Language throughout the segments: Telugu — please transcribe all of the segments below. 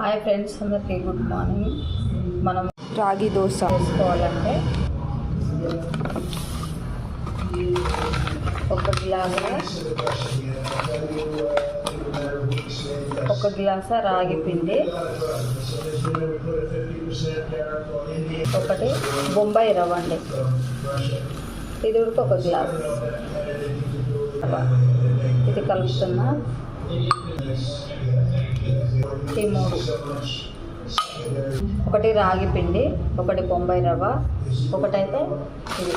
హాయ్ ఫ్రెండ్స్ అందరికీ గుడ్ మార్నింగ్ మనం రాగి దోశ. చేసుకోవాలంటే ఒక గ్లాసు ఒక గ్లాసు రాగి పిండి ఒకటి బొంబాయి రవ్వ అండి. ఇది ఒక గ్లాస్. ఇది కలుపుతున్నా. ఒకటి రాగి పిండి ఒకటి బొంబాయి రవ్వ ఒకటైతే ఇది.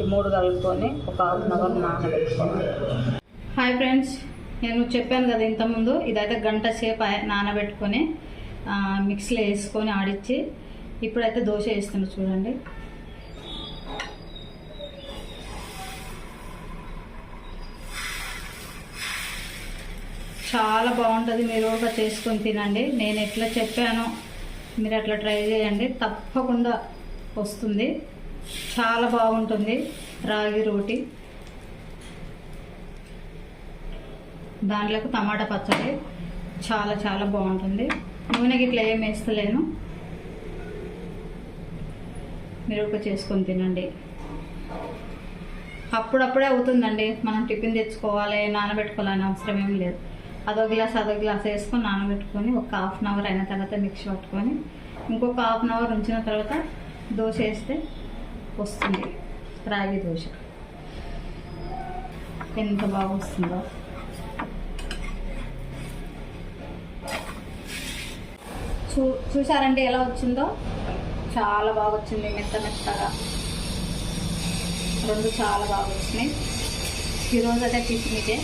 ఈ మూడు కలుపుకొని ఒక హాఫ్ అన్ అవర్ నానబెట్టుకోవాలి. హాయ్ ఫ్రెండ్స్ నేను చెప్పాను కదా ఇంతకుముందు ఇదైతే గంట సేపు నానబెట్టుకొని మిక్సీలో వేసుకొని ఆడిచ్చి ఇప్పుడైతే దోశ వేస్తున్నా చూడండి. చాలా బాగుంటుంది. మీరు కూడా చేసుకొని తినండి. నేను ఎట్లా చెప్పానో మీరు అట్లా ట్రై చేయండి. తప్పకుండా వస్తుంది. చాలా బాగుంటుంది రాగి రోటి. దాంట్లోకి టమాటా పచ్చడి చాలా చాలా బాగుంటుంది. నూనెకి ఇట్లా ఏం వేస్తలేను. మీరు ఒక చేసుకొని తినండి. అప్పుడప్పుడే అవుతుందండి. మనం టిఫిన్ తెచ్చుకోవాలి నానబెట్టుకోవాలని అవసరం ఏం లేదు. అదో గ్లాస్ అదో గ్లాస్ వేసుకొని నానబెట్టుకొని ఒక హాఫ్ అన్ అవర్ అయిన తర్వాత మిక్సీ పట్టుకొని ఇంకొక హాఫ్ అన్ అవర్ ఉంచిన తర్వాత దోశ వేస్తే వస్తుంది. రాగి దోశ. ఎంత బాగా వస్తుందో. చూ చూసారంటే ఎలా వచ్చిందో? చాలా బాగా వచ్చింది మెత్త మెత్తగా. రెండు చాలా బాగా వచ్చినాయి. ఈరోజు అయితే టిఫిన్ ఇదే.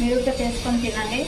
మీరు కూడా చేసుకొని తినండి.